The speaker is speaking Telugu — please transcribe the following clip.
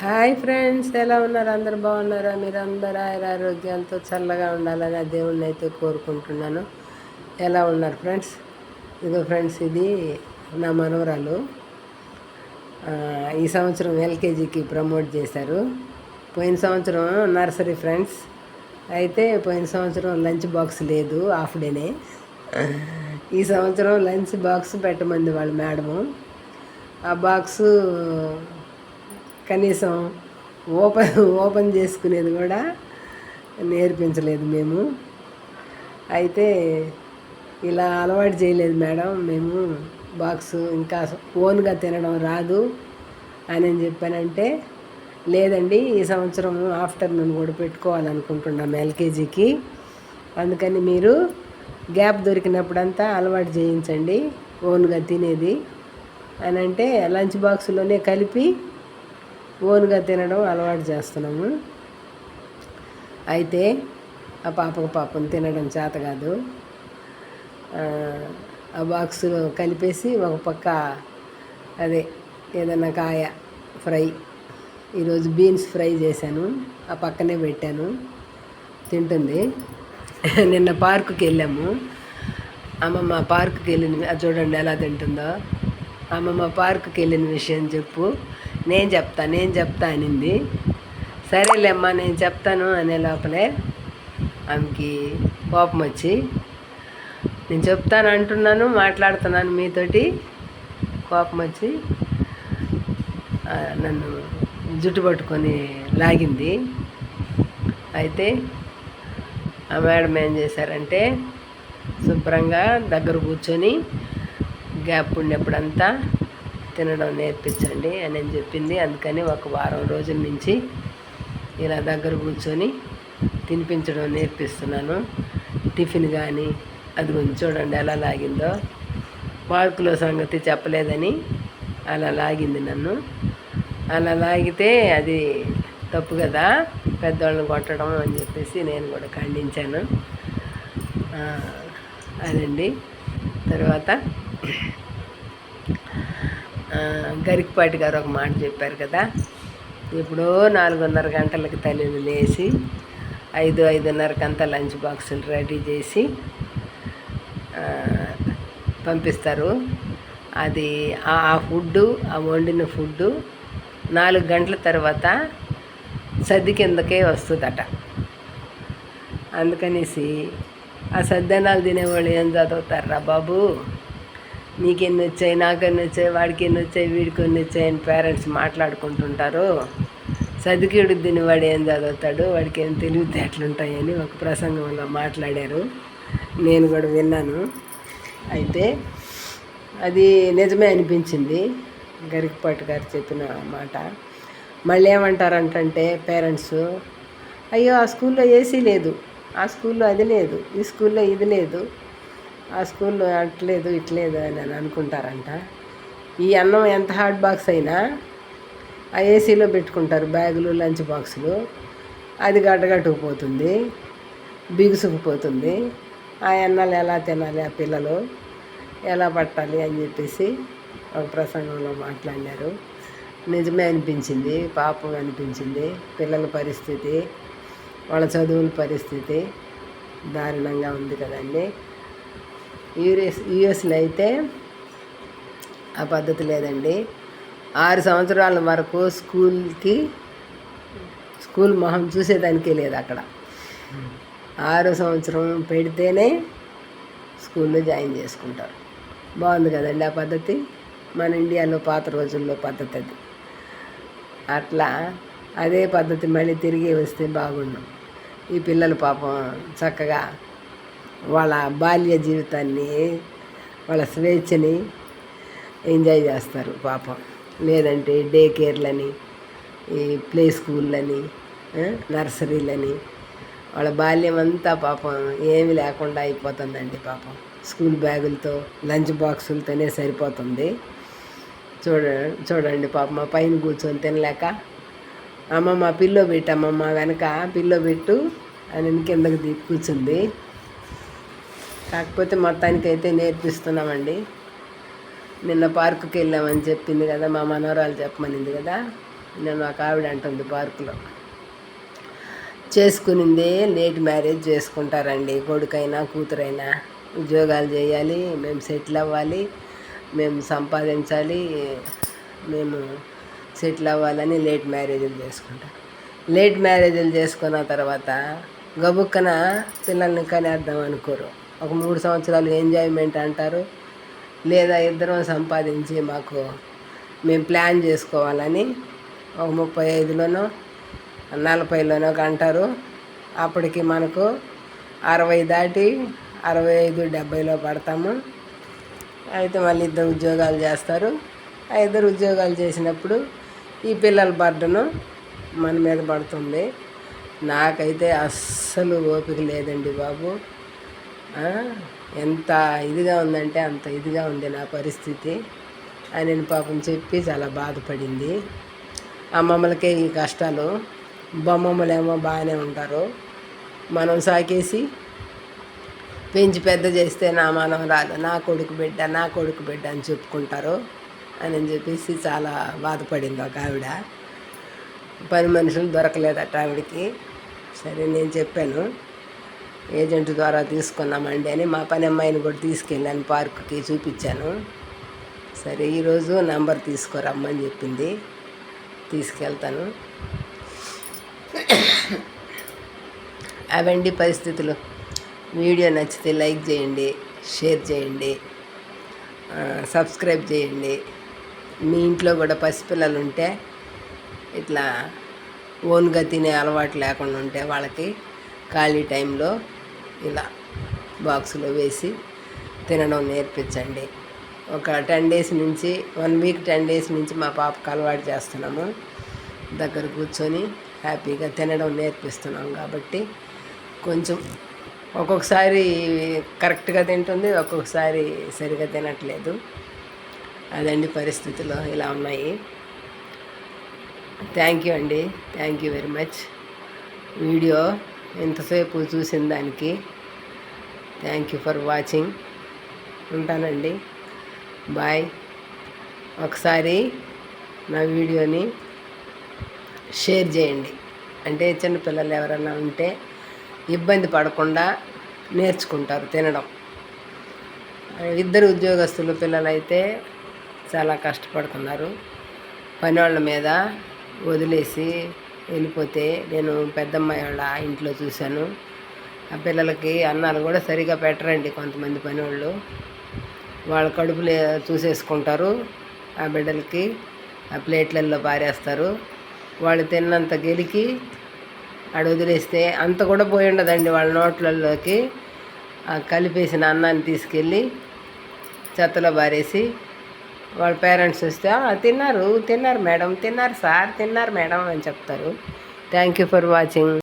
హాయ్ ఫ్రెండ్స్ ఎలా ఉన్నారు? అందరు బాగున్నారా? మీరు అందరు ఆయన ఆరోగ్యంతో చల్లగా ఉండాలని ఆ దేవుణ్ణి అయితే కోరుకుంటున్నాను. ఎలా ఉన్నారు ఫ్రెండ్స్? ఇదిగో ఫ్రెండ్స్ ఇది నా మనవరాలు. ఈ సంవత్సరం ఎల్కేజీకి ప్రమోట్ చేశారు. పోయిన సంవత్సరం నర్సరీ ఫ్రెండ్స్. అయితే పోయిన సంవత్సరం లంచ్ బాక్స్ లేదు హాఫ్ డేనే. ఈ సంవత్సరం లంచ్ బాక్స్ పెట్టమంది వాళ్ళ మేడము. ఆ బాక్సు కనీసం ఓపెన్ ఓపెన్ చేసుకునేది కూడా నేర్పించలేదు మేము. అయితే ఇలా అలవాటు చేయలేదు మేడం. మేము బాక్స్ ఇంకా ఓన్గా తినడం రాదు అని అని చెప్పానంటే లేదండి ఈ సంవత్సరం ఆఫ్టర్నూన్ కూడా పెట్టుకోవాలనుకుంటున్నాం ఎల్కేజీకి అందుకని మీరు గ్యాప్ దొరికినప్పుడంతా అలవాటు చేయించండి ఓన్గా తినేది అని అంటే లంచ్ బాక్స్లోనే కలిపి ఓన్గా తినడం అలవాటు చేస్తున్నాము. అయితే ఆ పాపకు పాపం తినడం చేత కాదు. ఆ, బాక్సులో కలిపేసి ఒక పక్క అదే ఏదన్నా కాయ ఫ్రై ఈరోజు బీన్స్ ఫ్రై చేశాను. ఆ పక్కనే పెట్టాను. తింటుంది. నిన్న పార్కుకి వెళ్ళాము. అమ్మమ్మ పార్కుకి వెళ్ళిన చూడండి ఎలా తింటుందో. అమ్మమ్మ పార్కుకి వెళ్ళిన విషయం చెప్పు. నేను చెప్తా నేను చెప్తా అనింది. సరేలేమ్మా నేను చెప్తాను అనే లోపలే ఆమెకి కోపం వచ్చి నేను చెప్తాను అంటున్నాను మాట్లాడుతున్నాను మీతోటి. కోపం వచ్చి నన్ను జుట్టు పట్టుకొని లాగింది. అయితే ఆ మేడం ఏం చేశారంటే శుభ్రంగా దగ్గర కూర్చొని గ్యాప్ ఉన్నప్పుడంతా తినడం నేర్పించండి అని చెప్పింది. అందుకని ఒక వారం రోజుల నుంచి ఇలా దగ్గర కూర్చొని తినిపించడం నేర్పిస్తున్నాను. టిఫిన్ కానీ అది కొంచెం చూడండి ఎలా లాగిందో. మార్కుల సంగతి చెప్పలేదని అలా లాగింది నన్ను. అలా లాగితే అది తప్పు కదా పెద్దవాళ్ళని కొట్టడం అని చెప్పేసి నేను కూడా ఖండించాను. అదండి. తర్వాత గరికపాటి గారు ఒక మాట చెప్పారు కదా. ఎప్పుడో నాలుగున్నర గంటలకు తల్లిని లేచి ఐదు ఐదున్నరకంతా లంచ్ బాక్సులు రెడీ చేసి పంపిస్తారు. అది ఆ ఫుడ్డు ఆ వండిన ఫుడ్డు నాలుగు గంటల తర్వాత సర్ది కిందకే వస్తుందట. అందుకనేసి ఆ సద్దనాలు తినేవాళ్ళు ఏం చదువుతారా బాబు? నీకెన్ని వచ్చాయి నాకెన్ని వచ్చాయి వాడికి ఎన్ని వచ్చాయి వీడికి ఎన్ని వచ్చాయి అని పేరెంట్స్ మాట్లాడుకుంటుంటారు. చదివికిడు వాడు ఏం చదువుతాడు వాడికి ఏం తెలివితే ఎట్లుంటాయని ఒక ప్రసంగంలో మాట్లాడారు. నేను కూడా విన్నాను. అయితే అది నిజమే అనిపించింది గరికపాటి గారు చెప్పిన మాట. మళ్ళీ ఏమంటారంటే పేరెంట్స్ అయ్యో ఆ స్కూల్లో ఏసీ లేదు ఆ స్కూల్లో అది లేదు ఈ స్కూల్లో ఇది లేదు ఆ స్కూల్లో అట్లేదు ఇట్లేదు అని అనుకుంటారంట. ఈ అన్నం ఎంత హాట్ బాక్స్ అయినా ఆ ఏసీలో పెట్టుకుంటారు బ్యాగులు లంచ్ బాక్సులు. అది గడ్డగట్టుకుపోతుంది బిగుసుకుపోతుంది. ఆ అన్నాలు ఎలా తినాలి ఆ పిల్లలు ఎలా పట్టాలి అని చెప్పేసి ఒక ప్రసంగంలో మాట్లాడినారు. నిజమే అనిపించింది పాపం అనిపించింది. పిల్లల పరిస్థితి వాళ్ళ చదువుల పరిస్థితి దారుణంగా ఉంది కదండి. యూఎస్ యూఎస్లో అయితే ఆ పద్ధతి లేదండి. ఆరు సంవత్సరాల వరకు స్కూల్కి స్కూల్ మొహం చూసేదానికే లేదు అక్కడ. ఆరో సంవత్సరం పెడితేనే స్కూల్లో జాయిన్ చేసుకుంటారు. బాగుంది కదండి ఆ పద్ధతి? మన ఇండియాలో పాత రోజుల్లో పద్ధతి అది. అట్లా అదే పద్ధతి మళ్ళీ తిరిగి వస్తే బాగుండు. ఈ పిల్లలు పాపం చక్కగా వాళ్ళ బాల్య జీవితాన్ని వాళ్ళ స్వేచ్ఛని ఎంజాయ్ చేస్తారు పాపం. లేదంటే డే కేర్లని ఈ ప్లే స్కూళ్ళని నర్సరీలని వాళ్ళ బాల్యం అంతా పాపం ఏమి లేకుండా అయిపోతుందండి పాపం. స్కూల్ బ్యాగులతో లంచ్ బాక్సులతోనే సరిపోతుంది. చూడ చూడండి పాపం మా పైన కూర్చొని తినలేక అమ్మమ్మ పిల్లో పెట్టు అమ్మమ్మ వెనక పిల్లో పెట్టు అని కిందకి కూర్చుంది. కాకపోతే మొత్తానికి అయితే నేర్పిస్తున్నామండి. నిన్న పార్కుకి వెళ్ళామని చెప్పింది కదా మా మనవరాలు చెప్పమనింది కదా. నేను ఒక ఆవిడ అంటుంది పార్కులో. చేసుకునిందే లేట్ మ్యారేజ్ చేసుకుంటారండి. కొడుకైనా కూతురైనా ఉద్యోగాలు చేయాలి మేము సెటిల్ అవ్వాలి మేము సంపాదించాలి మేము సెటిల్ అవ్వాలని లేట్ మ్యారేజ్లు చేసుకుంటాం. లేట్ మ్యారేజ్లు చేసుకున్న తర్వాత గబుక్కన పిల్లల్ని కనేద్దాం అనుకోరు. ఒక మూడు సంవత్సరాలు ఎంజాయ్మెంట్ అంటారు. లేదా ఇద్దరం సంపాదించి మాకు మేము ప్లాన్ చేసుకోవాలని ఒక ముప్పై ఐదులోనో నలభైలోనో అంటారు. అప్పటికి మనకు అరవై దాటి అరవై ఐదు డెబ్బైలో పడతాము. అయితే మళ్ళీ ఇద్దరు ఉద్యోగాలు చేస్తారు. ఆ ఇద్దరు ఉద్యోగాలు చేసినప్పుడు ఈ పిల్లల బర్డను మన మీద పడుతుంది. నాకైతే అస్సలు ఓపిక లేదండి బాబు. ఎంత ఇదిగా ఉందంటే అంత ఇదిగా ఉంది నా పరిస్థితి అని పాపం చెప్పి చాలా బాధపడింది. అమ్మమ్మలకే ఈ కష్టాలు. బొమ్మమ్మలేమో బాగానే ఉంటారు. మనం సాకేసి పెంచి పెద్ద చేస్తే నా మనవరాలు నా కొడుకు బిడ్డ నా కొడుకు బిడ్డ అని చెప్పుకుంటారు అని చెప్పేసి చాలా బాధపడింది ఒక ఆవిడ. పని మనుషులు దొరకలేదట ఆవిడకి. సరే నేను చెప్పాను. ఏజెంట్ ద్వారా తీసుకున్నామండి అని మా పని అమ్మాయిని కూడా తీసుకెళ్ళాను పార్కుకి చూపించాను. సరే ఈరోజు నంబర్ తీసుకురమ్మని చెప్పింది. తీసుకెళ్తాను. అవండి పరిస్థితులు. వీడియో నచ్చితే లైక్ చేయండి షేర్ చేయండి సబ్స్క్రైబ్ చేయండి. మీ ఇంట్లో కూడా పసిపిల్లలు ఉంటే ఇట్లా ఓన్గా తినే అలవాటు లేకుండా ఉంటే వాళ్ళకి ఖాళీ టైంలో ఇలా బాక్స్లో వేసి తినడం నేర్పించండి. ఒక టెన్ డేస్ నుంచి వన్ వీక్ టెన్ డేస్ నుంచి మా పాపకు అలవాటు చేస్తున్నాము. దగ్గర కూర్చొని హ్యాపీగా తినడం నేర్పిస్తున్నాం కాబట్టి కొంచెం ఒక్కొక్కసారి కరెక్ట్గా తింటుంది ఒక్కొక్కసారి సరిగా తినట్లేదు. అదండి పరిస్థితులు ఇలా ఉన్నాయి. థ్యాంక్ యూ అండి. Thank you very much. Video ఎంతసేపు చూసిన దానికి. థ్యాంక్ యూ ఫర్ వాచింగ్ ఉంటానండి. బాయ్ ఒకసారి నా వీడియోని షేర్ చేయండి. అంటే చిన్నపిల్లలు ఎవరైనా ఉంటే ఇబ్బంది పడకుండా నేర్చుకుంటారు తినడం. ఇద్దరు ఉద్యోగస్తులు పిల్లలైతే చాలా కష్టపడుతున్నారు. పని వాళ్ళ మీద వదిలేసి వెళ్ళిపోతే నేను పెద్దమ్మాయి వాళ్ళ ఇంట్లో చూశాను. ఆ పిల్లలకి అన్నాలు కూడా సరిగా పెట్టరండి కొంతమంది పని వాళ్ళు వాళ్ళ కడుపులు చూసేసుకుంటారు. ఆ బిడ్డలకి ఆ ప్లేట్లలో పారేస్తారు. వాళ్ళు తిన్నంత గెలికి ఆడ వదిలేస్తే అంత కూడా పోయి ఉండదండి వాళ్ళ నోట్లలోకి. కలిపేసిన అన్నాన్ని తీసుకెళ్ళి చెత్తలో బారేసి వాళ్ళ పేరెంట్స్ వస్తే తిన్నారు తిన్నారు మేడం తిన్నారు సార్ తిన్నారు మేడం అని చెప్తారు. Thank you for watching.